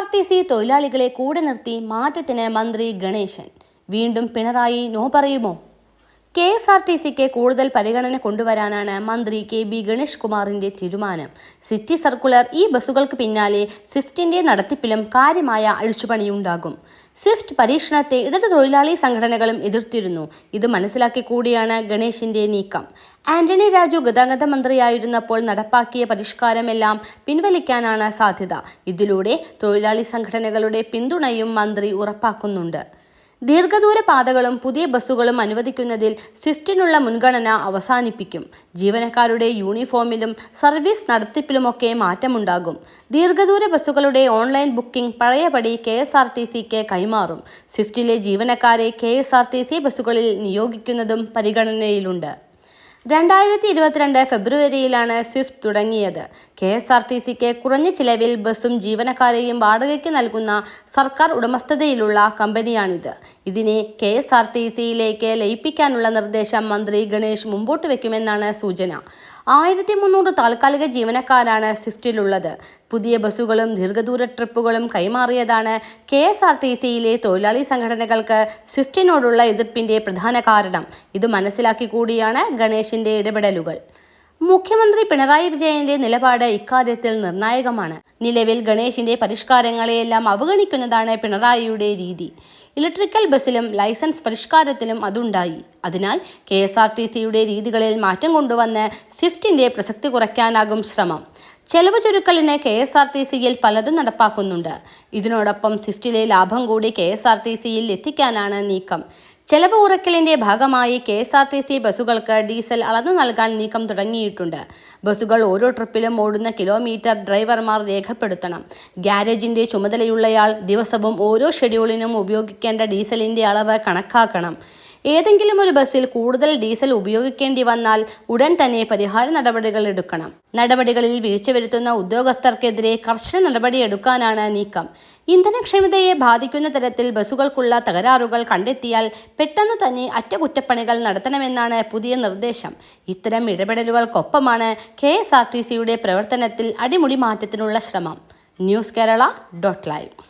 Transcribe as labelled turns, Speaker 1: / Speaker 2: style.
Speaker 1: R T C തൊഴിലാളികളെ കൂടെ നിർത്തി മാറ്റത്തിന് മന്ത്രി ഗണേശൻ. വീണ്ടും പിണറായി നോ പറയുമോ? കെ എസ് ആർ ടി സിക്ക് കൂടുതൽ പരിഗണന കൊണ്ടുവരാനാണ് മന്ത്രി കെ ബി ഗണേഷ് കുമാറിന്റെ തീരുമാനം. സിറ്റി സർക്കുലർ ഈ ബസ്സുകൾക്ക് പിന്നാലെ സ്വിഫ്റ്റിന്റെ നടത്തിപ്പിലും കാര്യമായ അഴിച്ചുപണിയുണ്ടാകും. സ്വിഫ്റ്റ് പരീക്ഷണത്തെ ഇടത് തൊഴിലാളി സംഘടനകളും എതിർത്തിരുന്നു. ഇത് മനസ്സിലാക്കി കൂടിയാണ് ഗണേശിന്റെ നീക്കം. ആന്റണി രാജു ഗതാഗത മന്ത്രിയായിരുന്നപ്പോൾ നടപ്പാക്കിയ പരിഷ്കാരമെല്ലാം പിൻവലിക്കാനാണ് സാധ്യത. ഇതിലൂടെ തൊഴിലാളി സംഘടനകളുടെ പിന്തുണയും മന്ത്രി ഉറപ്പാക്കുന്നുണ്ട്. ദീർഘദൂര പാതകളും പുതിയ ബസ്സുകളും അനുവദിക്കുന്നതിൽ സ്വിഫ്റ്റിനുള്ള മുൻഗണന അവസാനിപ്പിക്കും. ജീവനക്കാരുടെ യൂണിഫോമിലും സർവീസ് നടത്തിപ്പിലുമൊക്കെ മാറ്റമുണ്ടാകും. ദീർഘദൂര ബസ്സുകളുടെ ഓൺലൈൻ ബുക്കിംഗ് പഴയപടി കെ എസ് ആർ ടി സിക്ക് കൈമാറും. സ്വിഫ്റ്റിലെ ജീവനക്കാരെ K S R T C ബസ്സുകളിൽ നിയോഗിക്കുന്നതും പരിഗണനയിലുണ്ട്. രണ്ടായിരത്തി ഇരുപത്തിരണ്ട് ഫെബ്രുവരിയിലാണ് സ്വിഫ്റ്റ് തുടങ്ങിയത്. കെ എസ് ആർ ടി സിക്ക് കുറഞ്ഞ ചിലവിൽ ബസ്സും ജീവനക്കാരെയും വാടകയ്ക്ക് നൽകുന്ന സർക്കാർ ഉടമസ്ഥതയിലുള്ള കമ്പനിയാണിത്. ഇതിനെ കെ എസ് ആർ ടി സിയിലേക്ക് ലയിപ്പിക്കാനുള്ള നിർദ്ദേശം മന്ത്രി ഗണേഷ് മുമ്പോട്ട് വയ്ക്കുമെന്നാണ് സൂചന. ആയിരത്തി മുന്നൂറ് താൽക്കാലിക ജീവനക്കാരാണ് സ്വിഫ്റ്റിലുള്ളത്. പുതിയ ബസ്സുകളും ദീർഘദൂര ട്രിപ്പുകളും കൈമാറിയതാണ് കെ എസ് ആർ ടി സിയിലെ തൊഴിലാളി സംഘടനകൾക്ക് സ്വിഫ്റ്റിനോടുള്ള എതിർപ്പിന്റെ പ്രധാന കാരണം. ഇത് മനസ്സിലാക്കി കൂടിയാണ് ഗണേഷിന്റെ ഇടപെടലുകൾ. മുഖ്യമന്ത്രി പിണറായി വിജയന്റെ നിലപാട് ഇക്കാര്യത്തിൽ നിർണായകമാണ്. നിലവിൽ ഗണേശിന്റെ പരിഷ്കാരങ്ങളെയെല്ലാം അവഗണിക്കുന്നതാണ് പിണറായിയുടെ രീതി. ഇലക്ട്രിക്കൽ ബസ്സിലും ലൈസൻസ് പരിഷ്കാരത്തിലും അതുണ്ടായി. അതിനാൽ കെ എസ് ആർ ടി സിയുടെ രീതികളിൽ മാറ്റം കൊണ്ടുവന്ന് സ്വിഫ്റ്റിന്റെ പ്രസക്തി കുറയ്ക്കാനാകും ശ്രമം. ചെലവ് ചുരുക്കലിന് കെ എസ് ആർ ടി സിയിൽ പലതും നടപ്പാക്കുന്നുണ്ട്. ഇതിനോടൊപ്പം സ്വിഫ്റ്റിലെ ലാഭം കൂടി കെ എസ് ആർ ടി സിയിൽ എത്തിക്കാനാണ് നീക്കം. ചെലവ് കുറയ്ക്കലിന്റെ ഭാഗമായി K S R T C ബസ്സുകൾക്ക് diesel അളന്നു നൽകാൻ നീക്കം തുടങ്ങിയിട്ടുണ്ട്. ബസ്സുകൾ ഓരോ ട്രിപ്പിലും ഓടുന്ന കിലോമീറ്റർ ഡ്രൈവർമാർ രേഖപ്പെടുത്തണം. ഗ്യാരേജിന്റെ ചുമതലയുള്ളയാൾ ദിവസവും ഓരോ ഷെഡ്യൂളിനും ഉപയോഗിക്കേണ്ട ഡീസലിന്റെ അളവ് കണക്കാക്കണം. ഏതെങ്കിലും ഒരു ബസ്സിൽ കൂടുതൽ ഡീസൽ ഉപയോഗിക്കേണ്ടി വന്നാൽ ഉടൻ തന്നെ പരിഹാര നടപടികൾ എടുക്കണം. നടപടികളിൽ വീഴ്ച വരുത്തുന്ന ഉദ്യോഗസ്ഥർക്കെതിരെ കർശന നടപടിയെടുക്കാനാണ് നീക്കം. ഇന്ധനക്ഷമതയെ ബാധിക്കുന്ന തരത്തിൽ ബസ്സുകൾക്കുള്ള തകരാറുകൾ കണ്ടെത്തിയാൽ പെട്ടെന്ന് തന്നെ അറ്റകുറ്റപ്പണികൾ നടത്തണമെന്നാണ് പുതിയ നിർദ്ദേശം. ഇത്തരം ഇടപെടലുകൾക്കൊപ്പമാണ് കെ എസ് ആർ ടി സിയുടെ പ്രവർത്തനത്തിൽ അടിമുടി മാറ്റത്തിനുള്ള ശ്രമം. News Kerala dot live.